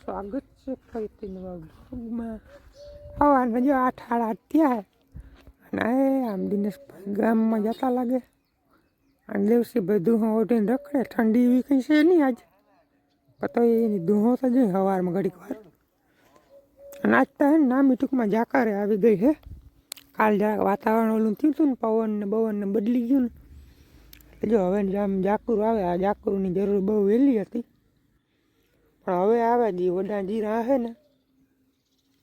સ્વાગત છે ફરીથી નવા વ્લોગમાં જો આઠ આડા આઠ થયા અને આમ દિનેશભાઈ ગામમાં જતા લાગે. અને દેવસીભાઈ દુહો ઓઢીને રખડે. ઠંડી એવી કંઈ છે નહીં આજ? પતો એની દુહો તો જોઈએ સવારમાં ઘડીક વાર. નાચતા હે ને નામી ટૂંકમાં જાકારે આવી ગઈ હે. કાલ જરાક વાતાવરણ ઓલું થયું હતું ને પવન ને બવન ને બદલી ગયું ને. એટલે જો હવે આમ જાકુર આવે. આ જાકુરની જરૂર બહુ વહેલી હતી. પણ હવે આવે જે વડા જીરા હે ને,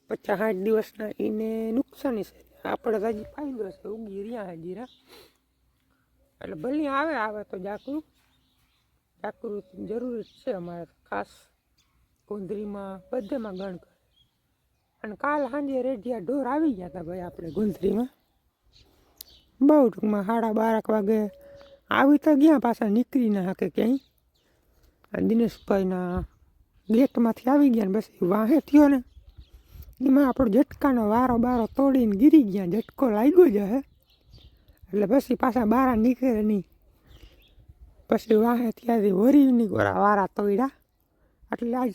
પચાસ સાઠ દિવસના એને નુકસાની છે. આપણે તો હજી ફાયદો છે, ઉગી રહ્યા છે જીરા. એટલે ભલે આવે આવે તો જાકરું. જાકરું જરૂરી છે અમારે ખાસ ગુંદરીમાં બધેમાં ગણ કરે. અને કાલ સાંજે રેઢિયા ઢોર આવી ગયા હતા ભાઈ આપણે ગુંદરીમાં બહુ ટૂંકમાં સાડા બારક વાગે આવી તો ગયા પાછા નીકળી ના શકે ક્યાંય. દિનેશભાઈના ગેટમાંથી આવી ગયા ને બસ વાહે થયો ને, એમાં આપણો ઝટકાનો વારો બારો તોડીને ગીરી ગયા, ઝટકો લાગ્યો જ હે. એટલે પછી પાછા બારા નીકળે નહીં. પછી વાહે ત્યાંથી વરીની ગોરા વારા તોડ્યા. એટલે આજ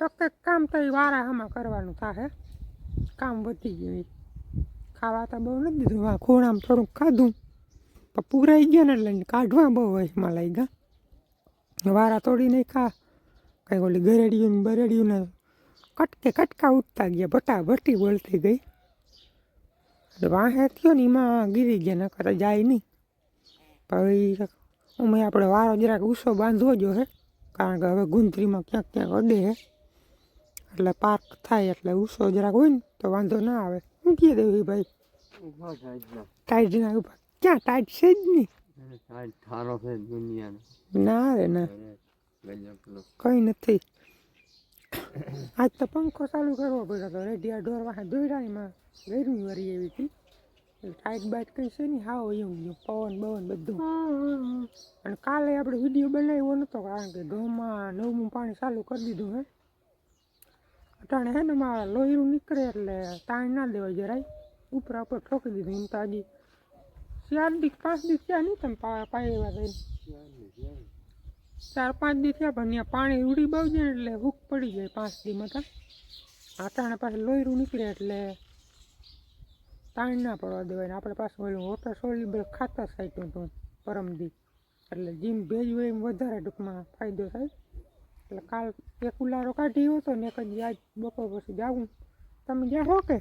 ટકે કામ તો વારા આમાં કરવાનું થાય કામ વધી ગયું. ખાવા તો બહુ નથી દીધું વાં ખૂણામાં થોડુંક ખાધું. પણ પૂરાઈ ગયા ને એટલે કાઢવા બહુ વયમાં લાગ્યા. વારા તોડી નહીં ખા કંઈ ઓલી ગરેડીયું ને બરેડિયું ને કટકે કટકા ઉઠતા ગયા ભટા ભટી બોલતી ગઈ. એટલે વાહે થયો ને એમાં ગીરી ગયા નકર જાય નહીં. પછી અમે આપણે વારો જરાક ઉસો બાંધવો જો હે કારણ કે હવે ગુંદરીમાં ક્યાંક ક્યાંક અડે હે. એટલે પાર્ક થાય એટલે ઉસો જરાક હોય ને તો વાંધો ના આવે. શું કહી દેવી ભાઈ? ટાઈટ ના ઊભા. ક્યાં ટાઈટ છે જ નહીં. ના રે ના. કંઈ નથી. આજ તો પંખો ચાલુ કરવો પડ્યો તો રેડિયા ડોર વાહે દોડ્યા એમાં ગરમી વરી એવી હતી. ટાઈટ બાઈટ કંઈ છે નહીં. હાવ એવું ગયું પવન બવન બધું. અને કાલે આપણે વીડિયો બનાવ્યો નહોતો કારણ કે ઘઉંમાં નવમું પાણી ચાલુ કરી દીધું હે. અટાણે હે ને મારા લોહીરું નીકળે એટલે તાણ ના દેવાય જરાય. ઉપરા ઉપર ઠોકી દીધું એમ તો હજી ચાર દીક પાંચ દીક ક્યાં નહીં તમે પાય એવા થઈને? ચાર પાંચ દી થયા પણ ત્યાં પાણી ઉડી બહુ જાય એટલે હૂક પડી જાય પાંચ દીમાં તો. આટાણે પાસે લોહીરું નીકળે એટલે તાણ ના પડવા દેવાય આપણે પાછું ઓલું વોટર સોલ્યુબલ ખાતર સાઈટું હતું પરમદી એટલે જીમ ભેજ હોય એમ વધારે ટૂંકમાં ફાયદો થાય. એટલે કાલ એક ઉલારો કાઢી હતો ને એક જ આજ બપોર પછી જાવું તમે જ્યાં હો કે?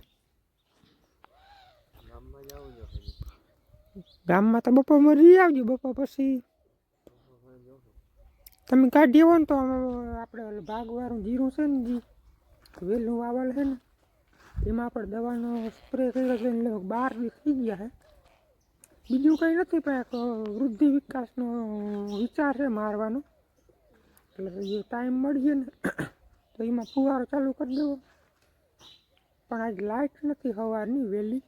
ગામમાં તો બપોર મરી આવજો બપોર પછી તમે કાઢી આવો ને તો આપણે ભાગવાળું જીરું છે ને, જી વહેલું વાવલ છે ને, એમાં આપણે દવાનો સ્પ્રે કર્યો છે એટલે બાર બી થઈ ગયા છે. બીજું કંઈ નથી, પણ એક વૃદ્ધિ વિકાસનો વિચાર છે મારવાનો. એટલે જે ટાઈમ મળીએ ને, તો એમાં ફુવારો ચાલુ કરી દેવો. પણ આજ લાઇટ નથી સવારની વહેલી.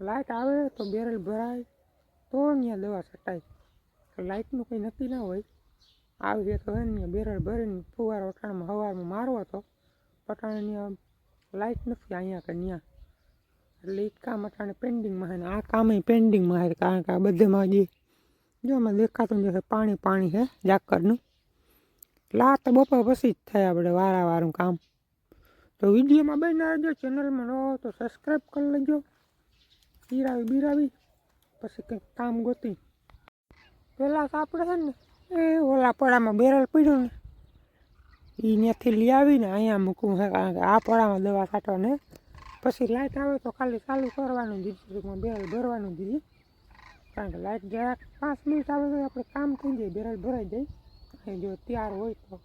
લાઇટ આવે તો બેરલ ભરાય, તો અહીંયા દવા છટાય. લાઇટનું કંઈ નક્કી ના હોય. આવી તો હે બેરડ ભરીને ફુવારો અટાણમાં સવારમાં મારવો તો પટાણે ત્યાં લાઇટ નથી અહીંયા કે ત્યાં એટલે એ કામ અટાણે પેન્ડિંગમાં છે ને આ કામ પેન્ડિંગમાં છે કારણ કે આ બધેમાં જે, જો આમાં દેખાતું જે પાણી પાણી છે જાકરનું લા તો બપોર પછી જ થાય આપણે વારાવારું કામ. તો વિડીયોમાં બની રહેજો ચેનલમાં રહો તો સબસ્ક્રાઈબ કરી લેજો. બિરાવી બીરાવી, પછી કંઈક કામ ગોતી. પહેલાં તો આપણે છે ને એ ઓલા પડામાં બેરલ પડ્યું ને એ ત્યાંથી લઈ આવીને અહીંયા મૂકવું છે કારણ કે આ પડામાં દવા છાંટવાને પછી લાઇટ આવે તો ખાલી ચાલુ કરવાનું દીધું બેરલ ભરવાનું દીધું કારણ કે લાઇટ જરાક પાંચ મિનિટ આવે તો આપણે કામ થઈ જાય, બેરલ ભરાઈ જાય. જો તૈયાર હોય તો.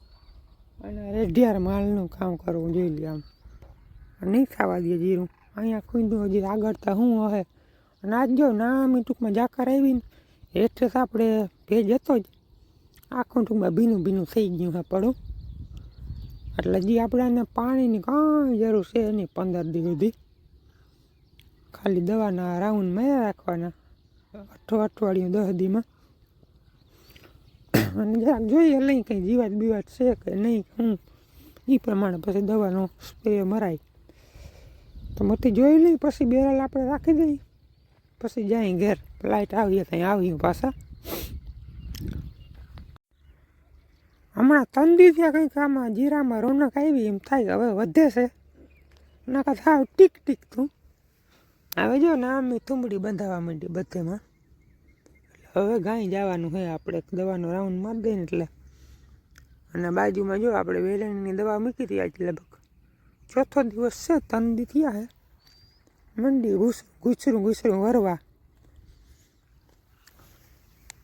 અને રેઢિયાર માલનું કામ કરવું જોઈ લે આમ. નહીં ખાવા દે જીરું. અહીંયા ખૂંદું હજી આગળ તો શું હે. અને આજ જો નામી ટૂંકમાં જાકર આવીને, હેઠે આપણે ભેજ હતો જ. આખું ટૂંકમાં ભીનું ભીનું થઈ ગયું છે પડું. એટલે જે આપણે પાણીની કાંઈ જરૂર છે નહીં પંદર દી સુધી. ખાલી દવાના રાઉન્ડ માર્યા રાખવાના. અઠો અઠવાડિયું દસ દીમાં. અને જરાક જોઈએ લઈ કંઈ જીવાત બીવાત છે કે નહીં, હું એ પ્રમાણે પછી દવાનો સ્પ્રે મરાય. તો મતી જોઈ લઈ, પછી બેરલ આપણે રાખી દઈએ. પછી જાય ઘેર લાઇટ આવીએ ત્યાં આવીએ પાછા. હમણાં ત્રણ દી ત્યાં કંઈક આમાં, જીરામાં રોનક આવી એમ થાય, હવે વધે છે. નાકા થાવ ટીક ટીક તું. હવે જો ને આમ તુંબડી બંધાવા માંડી બધેમાં. એટલે હવે ગાય જવાનું છે, આપણે દવાનો રાઉન્ડ મારી દઈએ ને એટલે. અને બાજુમાં જો આપણે વેલણીની દવા મૂકી હતી આજે લગભગ. ચોથો દિવસ છે, તંદી થયા હે મંડી ઘૂસ ઘૂસરું ઘૂસરું વરવા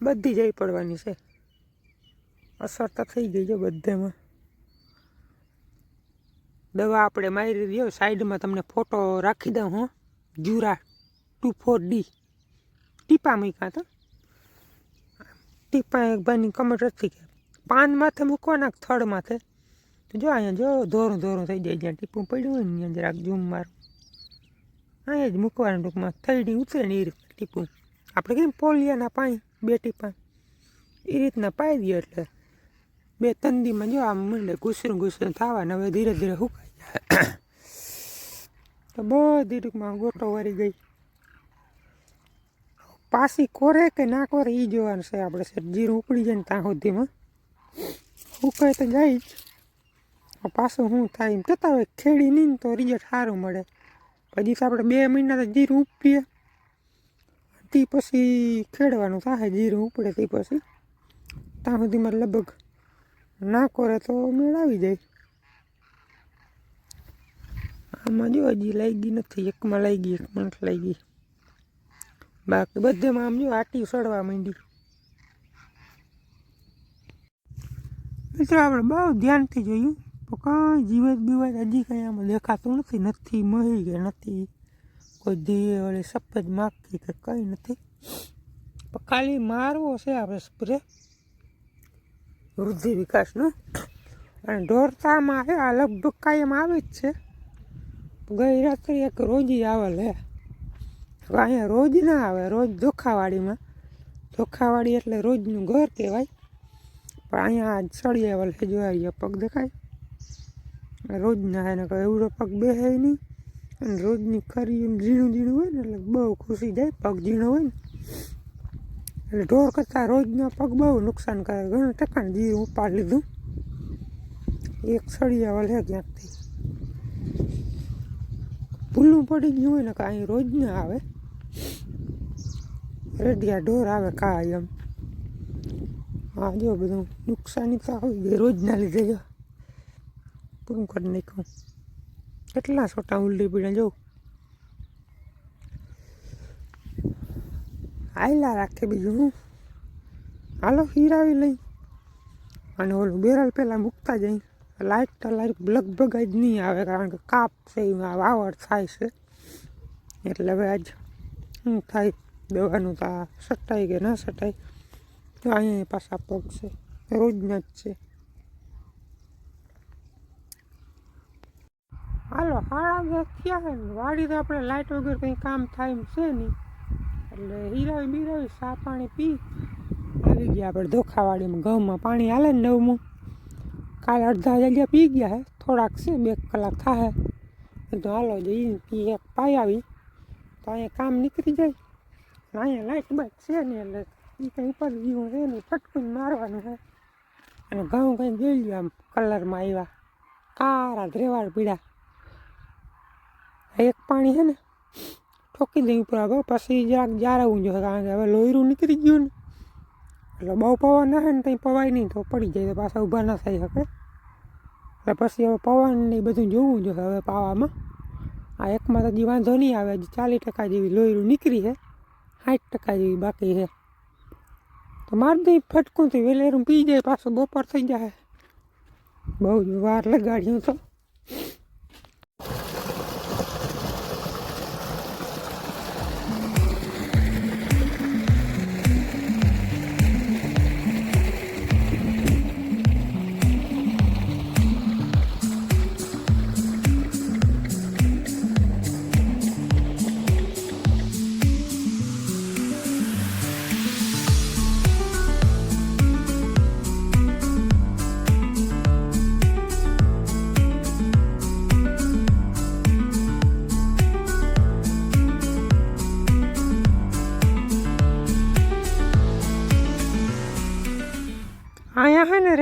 બધી જઈ પડવાની છે. અસર તો થઈ ગઈ છે બધામાં. દવા આપણે મારી દઈએ સાઈડમાં તમને ફોટો રાખી દઉં હું. જુરા ટુ ફોર ડી. ટીપા મૂક્યા તો ટીપા એક ભાઈની કમેન્ટ હતી કે પાન માથે મૂકવાના થડ માથે તો જો અહીંયા જો ધોરું ધોરું થઈ જાય, જ્યાં ટીપું પડ્યું હોય ને જરાક ઝૂમ મારું. અહીંયા જ મૂકવાનું ટૂંકમાં થઈડી ઉતરે ને એ રીતના ટીપું. આપણે કેમ પોલિયાના પાણી, બે ટીપા. એ રીતના પાઈ દઈએ એટલે બે તંદીમાં જો આમ મળે ઘૂસરું ઘૂસરું થવા ને હવે ધીરે ધીરે સુકાઈ જાય. તો બધી ટૂંકમાં ગોટો વળી ગઈ. પાછી કોરે કે ના કોરે એ જોવાનું છે આપણે સર જીરું ઉપડી જાય ને ત્યાં સુધીમાં. સુકાય તો જાય જ. પાછું શું થાય એમ કહેતા હોય ખેડી નહીં તો રિઝલ્ટ સારું મળે. પછી આપણે બે મહિના તો જીરું ઉપડીએ તે પછી ખેડવાનું થાય, જીરું ઉપડે તે પછી. ત્યાં સુધીમાં લગભગ ના કરે તો મેળ આવી જાય. આમાં જો હજી લાગી નથી, એકમાં લાગી એકમાં નથી લાગી બાકી બધેમાં આમ જો આટી સડવા માંડી. મિત્રો, આપણે બહુ ધ્યાનથી જોયું તો કાંઈ જીવત બીવત હજી કંઈ આમાં દેખાતું નથી. નથી મહી કે નથી, કોઈ ધીએ વળી સફેદ માખી કે કંઈ નથી. ખાલી મારવો છે આપણે સ્પ્રે વૃદ્ધિ વિકાસનું અને ઢોરતામાં આવે આ લગભગ કાયમ આવે જ છે. ગઈ રાત્રે એક રોજી આવે લે અહીંયા રોજ ના આવે, રોજ ધોખાવાડીમાં. ધોખાવાડી એટલે રોજનું ઘર કહેવાય. પણ અહીંયા આજ આવે લે જોયા પગ દેખાય. રોજના એને કહે એવડો પગ બેસે નહીં. અને રોજની ખરી ઝીણું ઝીણું હોય ને, એટલે બહુ ખુશી જાય, પગ ઝીણો હોય ને. એટલે ઢોર કરતાં રોજના પગ બહુ નુકસાન કરે. ઘણા ટકાને જીરું ઉપાડ લીધું. એક સળિયા વળે ક્યાંકથી. ભૂલું પડી ગયું હોય ને કે અહીં રોજ ના આવે. રેડિયા ઢોર આવે કાંઈ એમ. હા જો બધું નુકસાની તો આવી ગઈ રોજના લીધે. જો પૂરું કરી નાખ્યું. કેટલા છોટા ઉલટી પીડા, જો. આયલા રાખે બીજું હાલો, હીરાવી લઈ. અને ઓલું બેરલ પહેલાં મૂકતા જઈ. લાઇટ તો લાઇટ લગભગ જ નહીં આવે, કારણ કે કાપ છે, એમાં વાવડ થાય છે. એટલે હવે આજ શું થાય? દવાનું તો આ સટાઈ કે ના સટાઈ તો અહીંયા પાછા પગ છે. રોજના જ છે. હાલો, હાડા વાડી તો આપણે લાઇટ વગર કંઈ કામ થાય એમ છે નહીં. એટલે હીરાવી બીરાવી સા પાણી પી, આવી ગયા આપણે ધોખાવાડીમાં, ઘઉંમાં પાણી હાલે ને નવમું. કાલે અડધા જગ્યા પી ગયા હે, થોડાક છે, બે કલાક થાય તો હાલો, જઈને પી, એક પાઈ આવી. તો અહીંયા કામ નીકળી જાય. અહીંયા લાઇટ બાઇટ છે ને, એટલે એ કંઈ ઉપર જીવું છે ને ફટકું મારવાનું છે. અને ઘઉં કંઈ જોઈ લ્યો આમ કલરમાં આવ્યા. કારા ધ્રેવાળ પીડા. એક પાણી છે ને ઠોકી દઈ ઉપર હવે પછી જરાક જાળવવું જોઈએ કારણ કે હવે લોહીરું નીકળી ગયું ને. એટલે બહુ પવન ના ને ત્યાં પવાય નહીં, તો પડી જાય, તો પાછા ઊભા ના થઈ શકે. એટલે પછી હવે પવન ને બધું જોવું જોઈએ હવે પાવામાં. આ એકમાં તો વાંધો નહીં આવે, હજી ચાલીસ ટકા જેવી લોહીરું નીકળી છે, સાઠ ટકા જેવી બાકી છે. તો મારી દઈ ફટકુંથી વેલેરું પી જાય, પાછું બપોર થઈ જાય બહુ જ વાર લગાડ્યું તો.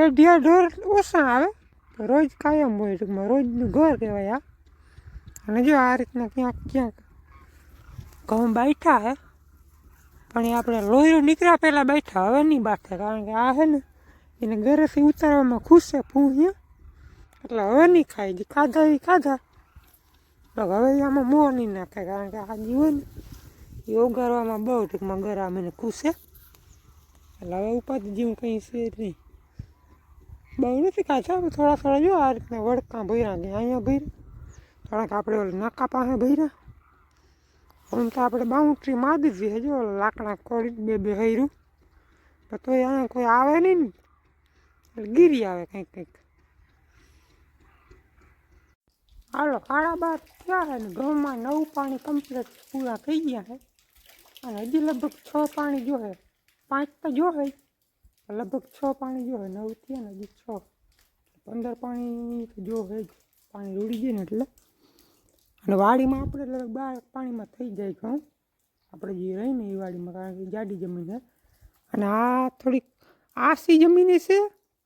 અહીંયા છે ઢોર ઓછા આવે. રોજ કાયમ હોય ટૂંકમાં રોજનું ઘર કહેવાય આ. અને જો આ રીતના ક્યાંક ક્યાંક ઘઉં બેઠા હે. પણ એ આપણે લોહીરો નીકળ્યા પહેલાં બેઠા હવે નહીં બાથે, કારણ કે આ હે ને, એને ઘરેથી ઉતારવામાં ખુશ છે ફૂંહિયા એટલે હવે નહીં ખાય, જે ખાધા એ ખાધા. તો હવે આમાં મોં નહીં નાખે, કારણ કે આ જીવો ને, એ ઓગારવામાં બહુ ટૂંકમાં ગરામ મને ખુશ છે. એટલે હવે ઉપાધિ જેવું કંઈ છે નહીં. બહુ નથી ખાતા થોડા થોડા જો આ રીતના વડકા ભર્યા ગયા અહીંયા ભર્યા. થોડાક આપણે ઓલા નાકા પાસે ભર્યા. આમ તો આપણે બાઉન્ડ્રી મારી દીધી જો લાકડા કોળી બે બે હૈરું. પણ તોય અહીંયા કોઈ આવે નહીં ને. ગીરી આવે કંઈક કંઈક. હાલો કાળા બાર થયા છે ને ઘઉંમાં નવું પાણી કમ્પ્લીટ પૂરા થઈ ગયા છે. અને હજી લગભગ છ પાણી જોહે પાંચ તો જોહે જ. લગભગ છ પાણી જોહે નવ થયા ને છ. પંદર પાણી તો જ પાણી રૂડી જાય ને એટલે. અને વાડીમાં આપણે લગભગ બાર પાણીમાં થઈ જાય ઘઉં આપણે જે રહીને એ વાડીમાં, કારણ કે જાડી જમીન છે. અને આ થોડીક આસી જમીન છે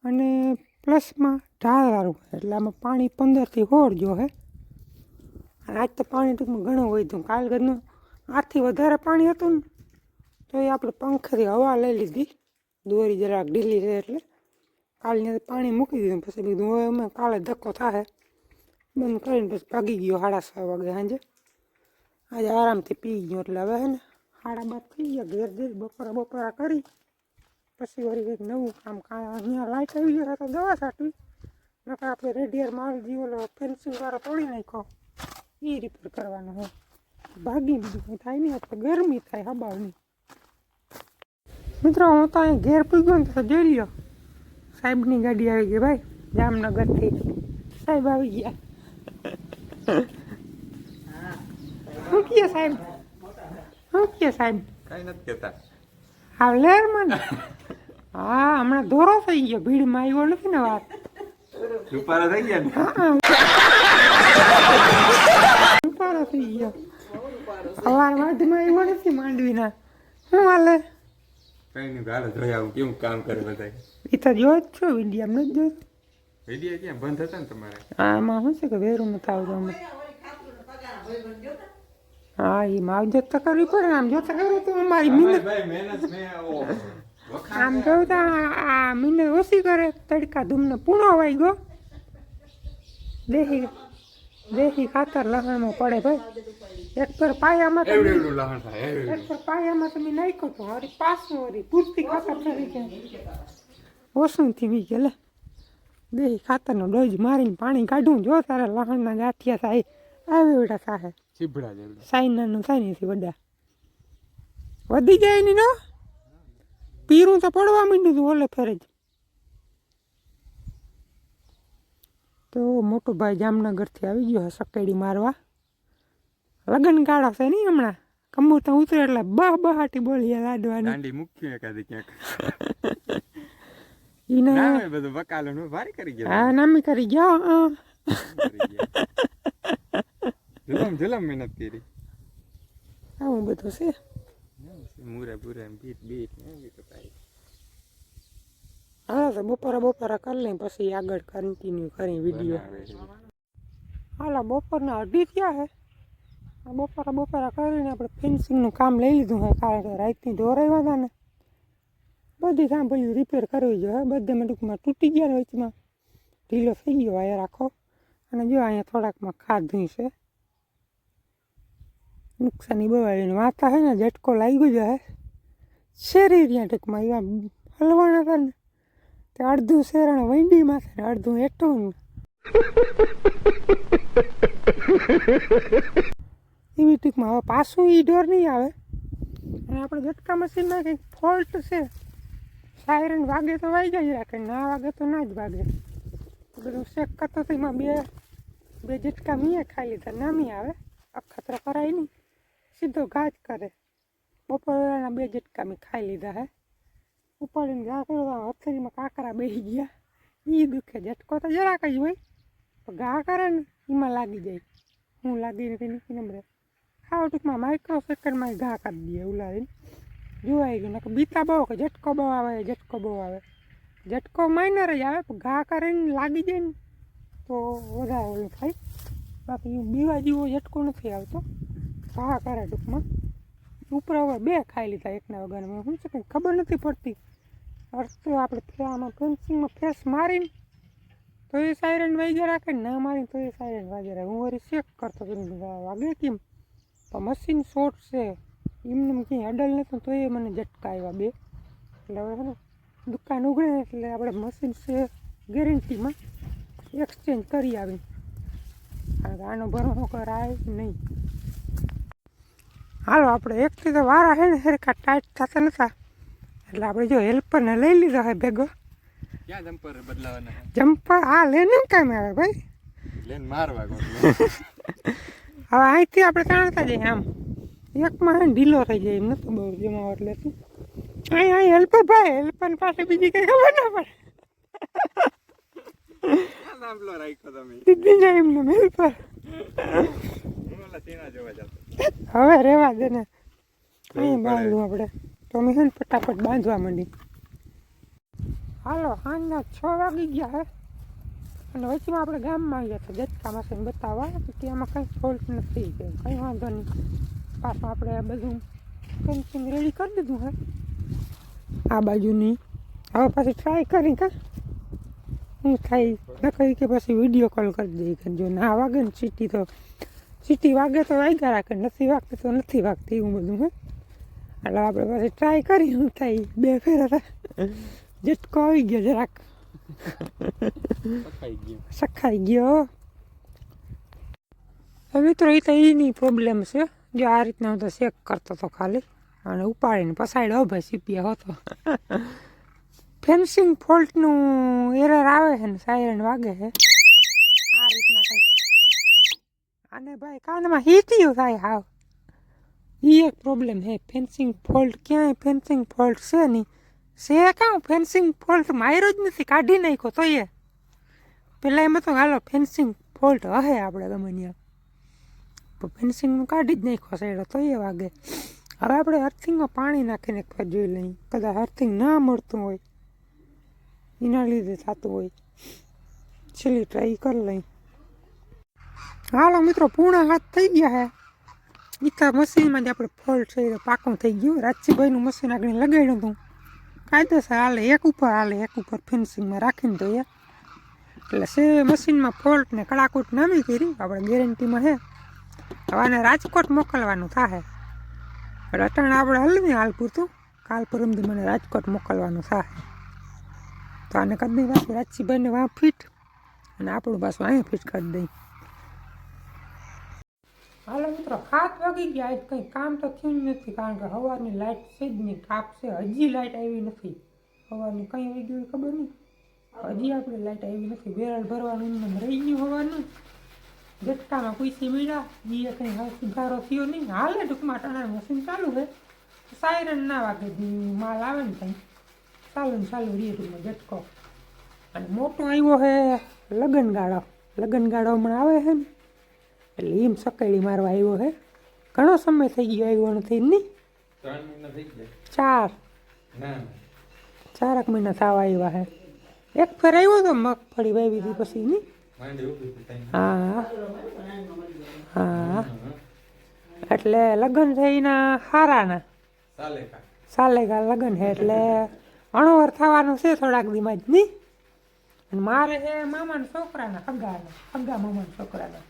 અને પ્લસમાં ઢાળવાળું એટલે આમાં પાણી પંદરથી હોળ જો હે. અને આજ તો પાણી ટૂંકમાં ઘણું વધ્યું કાલ ઘરનું આથી વધારે પાણી હતું ને, તો એ આપણે પંખેથી હવા લઈ લીધી. દોરી જરાક ઢીલી છે એટલે કાલની પાણી મૂકી દીધું પછી કીધું, હવે અમે કાલે ધક્કો થાય બંધ કરીને પછી ભાગી ગયો સાડા છ વાગે સાંજે. આજે આરામથી પી ગયો એટલે હવે હે ને સાડા બાર થઈ ગયા, ઘેર જઈ બપોરા બપોરા કરી. પછી વળી કંઈક નવું કામ કા અહીંયા લાઇટ આવી ગયો તો દવા છાંટવી. નકર આપણે રેડિયર માલ જે ઓલો ફેન્સિંગ વાળો તોડી નાખ્યો એ રિપેર કરવાનો હોય. ભાગી બીજું કંઈ થાય નહીં આપણે ગરમી થાય હબાવની મિત્રો હું તો અહીં ઘેર પૂગ્યો ને તો જોઈ લ્યો. સાહેબની ગાડી આવી ગઈ ભાઈ. જામનગરથી. સાહેબ આવી ગયા. શું કહે સાહેબ? શું કહે સાહેબ? કઈ નથી કહેતા. હા લેર મને હા હમણાં ધોરો થઈ ગયો. ભીડમાં આવ્યો નથી ને વાત. રૂપારા થઈ ગયા રૂપારા થઈ ગયો. સવાર વાદમાં આવ્યો નથી માંડવીના. શું હાલે? કઈ નહીં જોઈ આવું. કેવું કામ કરે બધા એ તો જોયો જ છો વીડિયો નથી જોયું વીડિયો ક્યાં બંધ હતા ને તમારે? આમાં શું છે કે વેરું નથી આવતું હા એ માવજત તો કરવી પડે ને આમ જોતા કરું તો અમારી મહેનત આમ જોતા આ- મિનત ઓછી કરે તડકા ધૂમને પૂણો વાઈ ગયો. દેહી દેહી ખાતર લસણમાં પડે ભાઈ. એક પર પાયામાં એવડું એવડું લહણ થાય એવડું એક પર પાયામાં તમે નાખ્યો તો હરી પાછું હરી પૂરતી ખાતર થઈ ગયા ઓછું થઈ ગયા લે દેહી ખાતરનો ડોઝ મારીને પાણી કાઢું જો તારે લહણના ગાંઠિયા થાય. આવે બેટા થાય ચીભડા જેવડું. સાઈનાનું થાય ને વડા. વધી જાય ને નો? પીરું તો પડવા માંડ્યું હતું ઓલે ફેરે જ. તો મોટો ભાઈ જામનગરથી આવી ગયો સકેડી મારવા. લગન ગાળા છે નહીં હમણાં? કમુતા ઉતરે એટલે બહ બહાટી બોલીએ લાડવાની. દાંડી મૂક્યું એકાદી ક્યાંક. ઈને ના બધું વકાલો નું ભારી કરી ગયા. હા નામી કરી ગયો હા. જલમ જુલમ મહેનત કરી. આવું બધું છે. મુરે બુરે બીટ બીટ તો હા તો બપોરા બપોરા કરી લઈ પછી આગળ કન્ટિન્યુ કરી વીડિયો હાલો બપોરના અઢી થયા હે. આ બપોરા બપોરા કરીને આપણે ફેન્સિંગનું કામ લઈ લીધું હોય કારણ કે રાતની દોરાવ્યા હતા ને. બધી સાંભળ્યું રિપેર કરવી જોઈએ બધામાં ટૂંકમાં તૂટી ગયા વચમાં. ઢીલો થઈ ગયો વાયર આખો. અને જો અહીંયા થોડાકમાં ખાધું છે નુકસાની બવાડીને માથા છે ને, ઝટકો લાગ્યો જાય શેરી રહ્યા ટૂંકમાં એવા હલવાના હતા ને. તે અડધું શેરણ વંડી માથે ને અડધું એટું ને. એવી ટૂંકમાં હવે પાછું એ ડોર નહીં આવે. અને આપણે ઝટકા મશીનમાં કંઈક ફોલ્ટ છે. સાયરન વાગે તો વાગ્યા જ રાખે, ના વાગે તો ના જ વાગે. બધું ચેક કરતો તો એમાં બે બે ઝટકા મીએ ખાઈ લીધા નામી આવે. અખતરો કરાય નહીં. સીધો ઘાજ કરે. બપોરના બે ઝટકા મેં ખાઈ લીધા હે. ઉપાડીને ઘા કર્યો તો હથેળીમાં કાંકરા બેસી ગયા. એ દુખે, ઝટકો તો જરાક જ હોય. ઘા કરે ને, એમાં લાગી જાય. હું લાગીને તેની નથી નંબરે ખાવ ટૂંકમાં માઇક્રો સેકન્ડમાં ઘા કરી દઈએ ઉલાડીને જોવાઈ ગયું, નકર બીતા બહુ કે ઝટકો બહુ આવે, ઝટકો બહુ આવે. ઝટકો માઇનર જ આવે, પણ ઘા કરીને લાગી જાય ને, તો વધારે ઓલું થાય. બાકી બીવા જેવો ઝટકો નથી આવતો, ઘા કરે ટૂંકમાં. ઉપર હવે બે ખાઈ લીધા, એકના વગર મેં શું છે કંઈ ખબર નથી પડતી. અર્થ આપણે આમાં પેન્સિંગમાં ફેસ મારીને તો એ સાયરન વાગ્યા રાખે ના મારીને તો એ સાયરન વાગ્યા રાખે. હું વળી ચેક કરતો વાગે કેમ? તો મશીન શોર્ટ છે. એમને ક્યાંય અડલ નથી તો એ મને ઝટકા આવ્યા બે એટલે હવે છે ને દુકાન ઉગડે એટલે આપણે મશીન છે ગેરંટીમાં એક્સચેન્જ કરી આવી આનો ભરવો કરાય નહીં. હાલો આપણે એકથી તો વારા હે ને સરખા ટાઈટ થતા નતા. એટલે આપણે જો હેલ્પરને લઈ લીધો હે ભેગો. ક્યાં જમ્પર બદલાવાના જમ્પર હા લેન કામ આવે ભાઈ. લેન મારવા હવે અહીંથી આપણે તાણતા જઈએ આમ. એકમાં ઢીલો થઈ જાય એમ નતું બહુ જમા એટલેથી અહીં અહીં હેલ્પર ભાઈ હેલ્પર પાસે બીજી કંઈ ખબર ના પડે. હવે રહેવા દે ને. અહીં બાંધવું આપણે. તો મેં ફટાફટ બાંધવા માંડી હાલો સાંજના છ વાગી ગયા હે. અને પછીમાં આપણે ગામમાં આવ્યા હતા જટકા મશીન બતાવવા તો ત્યાંમાં કંઈ ફોલ્ટ નથી કે કંઈ વાંધો નહીં. પાછું આપણે બધું પેન્સિંગ રેડી કરી દીધું હે. આ બાજુની. હવે પાછી ટ્રાય કરી કા? શું થાય નકરી કે પછી વીડિયો કોલ કરી દઈ કે જો ના વાગે ને સીટી તો સીટી વાગે તો વાગ્યા રાખે નથી વાગતી તો નથી વાગતી એવું બધું હે. એટલે આપણે પછી ટ્રાય કરી શું થાય. બે ફેરા ઝટકો આવી ગયો જરાક. ગયું સખાઈ ગયો મિત્રો એ તો એની પ્રોબ્લેમ છે જો આ રીતના હું તો ચેક કરતો હતો ખાલી અને ઉપાડીને પસાડ્યો ભાઈ સીપીયા હતો ફેન્સિંગ ફોલ્ટનું એરર આવે છે ને સાયરન વાગે છે આ રીતના કંઈક અને ભાઈ કાનમાં હીટિયું થાય હાવ એ એક પ્રોબ્લેમ છે ફેન્સિંગ ફોલ્ટ ક્યાંય ફેન્સિંગ ફોલ્ટ છે નહીં છે કાં ફેન્સિંગ ફોલ્ટ માર્યો જ નથી, કાઢી નાખ્યો તો એ. પહેલાં એમ હતું હાલો ફેન્સિંગ ફોલ્ટ હશે આપણે ગમે ત્યાં પણ ફેન્સિંગનું કાઢી જ નાખ્યો સાઈડો તો એ વાગે. હવે આપણે અર્થિંગમાં પાણી નાખીને એકવાર જોઈ લઈએ. કદાચ અર્થિંગ ના મળતું હોય. એના લીધે થતું હોય. છેલ્લી ટ્રાય કરી લઈ હાલો મિત્રો પૂર્ણ હાથ થઈ ગયા હે. ઈતા મશીનમાં જ આપણે ફોલ્ટ છે, એ તો પાકું થઈ ગયું. રાજસીભાઈનું મશીન આગળ લગાડ્યું હતું. કાયદેસર હાલે એક ઉપર હાલે એક ઉપર ફિનિશિંગમાં રાખીને તો એ એટલે સે મશીનમાં ફોલ્ટ ને કડાકૂટ નામી કરી આપણે ગેરંટીમાં છે હવે આને રાજકોટ મોકલવાનું થાય એટલે અટાણે આપણે હલવી હાલ પૂરતું કાલ પરમથી મને રાજકોટ મોકલવાનું થાય તો આને કરી દઈ પાછું રાજસીભાઈને વાં ફિટ અને આપણું પાછું અહીંયા ફિટ કરી દઈ હાલો મિત્રો સાત વાગી ગયા આજ કંઈ કામ તો થયું નથી, કારણ કે સવારની લાઇટ છે જ નહીં, કાપ છે, હજી લાઇટ આવી નથી. સવારની કંઈ આવી ગયું ખબર નહીં? હજી આપણે લાઇટ આવી નથી બેરલ ભરવાનું એમને રહી ગયું હોવાનું ઝટકામાં પૈસી મળ્યા એ કંઈ સુધારો થયો નહીં. હાલે ટૂંકમાં ટાણા મશીન ચાલુ છે. સાયરન ના વાગે માલ આવે ને કંઈ. ચાલુ ને ચાલુ રીએ ટૂંકમાં ઝટકો. અને મોટો આવ્યો છે લગનગાળો. લગનગાળો હમણાં આવે છે ને? એટલે એમ સકેડી મારવા આવ્યો હે. ઘણો સમય થઈ ગયો આવ્યો નથી નહીં? ચાર. ના ચારક મહિના થવા આવ્યા હે. એક ફેર આવ્યો તો મગફળી વાવી હતી પછી નહીં. હા. હા. એટલે લગ્ન થઈના હારાના. સાલેગા. સાલે ગા લગ્ન છે એટલે અણવર થવાનું છે થોડાક દીમાં જ નહીં? અને મારે છે મામાના છોકરાના હગાના હગા મામાના છોકરાના.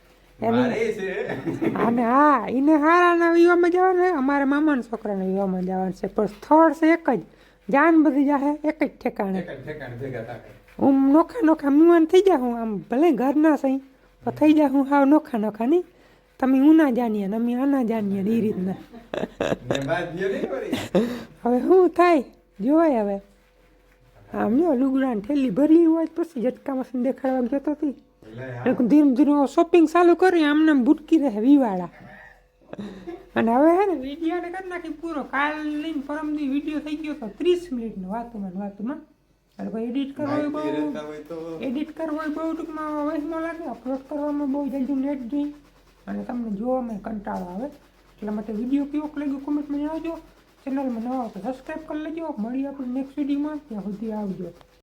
અને હા એને હારાના વિવાહમાં જવાનું છે અમારે મામાના છોકરાના વિવાહમાં જવાનું છે પણ સ્થળ છે એક જ. જાન બધી જાહે એક જ ઠેકાણે. હું નોખા નોખા મુવાન થઈ જા હું આમ ભલે ઘરના સહી પણ થઈ જા હું હાવ નોખા નોખા નહીં. તમે હું ના જાણીએ ને અમે આના જાણીએ ને એ રીતના. ગયો. હવે શું થાય? જોવાય હવે. આમ જો લુગડાને થેલી ભરી હોય પછી ઝટકા મશીન દેખાડવા જતો હતી લે ધીમે ધીરે શોપિંગ ચાલુ કરી આમને બુટકી રહે વિવાળા. અને હવે હે ને વિડીયોને કરી નાખી પૂરો. કાલ લઈને પરમદી વીડિયો થઈ ગયો તો ત્રીસ મિનિટનો વાતુમાં વાતુમાં. એટલે ભાઈ એડિટ કરવો હોય બહુ એડિટ કરવો હોય બહુ ટૂંકમાં વહેનો લાગે. અપલોડ કરવામાં બહુ જલ્દી નેટ જોઈ અને તમને જોવામાં કંટાળો આવે. એટલા માટે વીડિયો કેવો લાગ્યો કોમેન્ટમાં જણાવજો. ચેનલમાં નવા તો સબસ્ક્રાઈબ કરી લેજો. મળીએ આપણે નેક્સ્ટ વિડીયોમાં ત્યાં સુધી આવજો.